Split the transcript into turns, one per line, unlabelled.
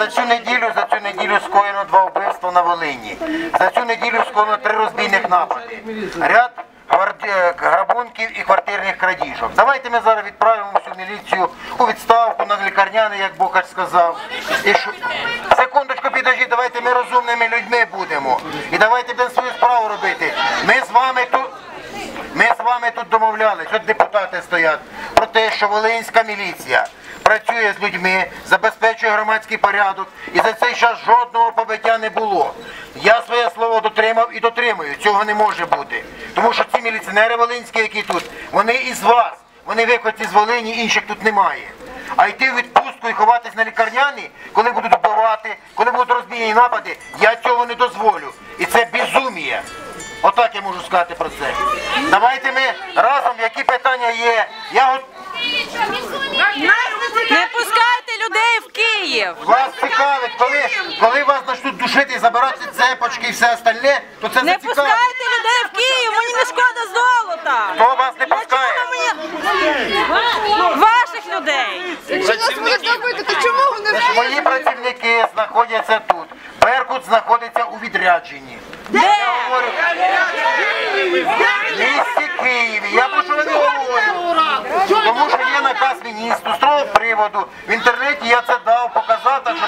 за цю неділю, за цю неділю скоєно два вбивства на Волині. За цю неділю скоєно три розбійних напади. Ряд е, грабунків і квартирних крадіжок. Давайте ми зараз відправимо всю міліцію у відставку на лікарняний, як Бухач сказав. І що... Секундочку, підожди, давайте ми розумними людьми будемо. І давайте будемо свою справу робити. Ми з вами тут. Ми з вами тут домовлялись, от депутати стоять, про те, що Волинська міліція працює з людьми, забезпечує громадський порядок, і за цей час жодного побиття не було. Я своє слово дотримав і дотримую. Цього не може бути. Тому що ці міліціонери волинські, які тут, вони із вас, вони виходці з Волині, інших тут немає. А йти в відпустку і ховатись на лікарняні, коли будуть вбивати, коли будуть розбійні напади, я цього не дозволю. І це безуміє. Отак я можу сказати про це. Давайте ми разом, які питання є. Я от
Не пускайте людей в Київ.
вас цікавить, коли, коли вас почнуть душити і забирати цепочки і все остальне, то це
Не
зацікавить.
пускайте людей в Київ, мені не шкода золота.
Хто вас не пускає?
Ваших людей.
Якщо нас ви зробите, то чому вони
Значить, мої працівники знаходяться тут. Беркут знаходиться у відрядженні.
Де?
Я говорю, в місті Києві. Я про що не говорю. Тому що є наказ міністру з того приводу. В інтернеті я це дав, показав, так що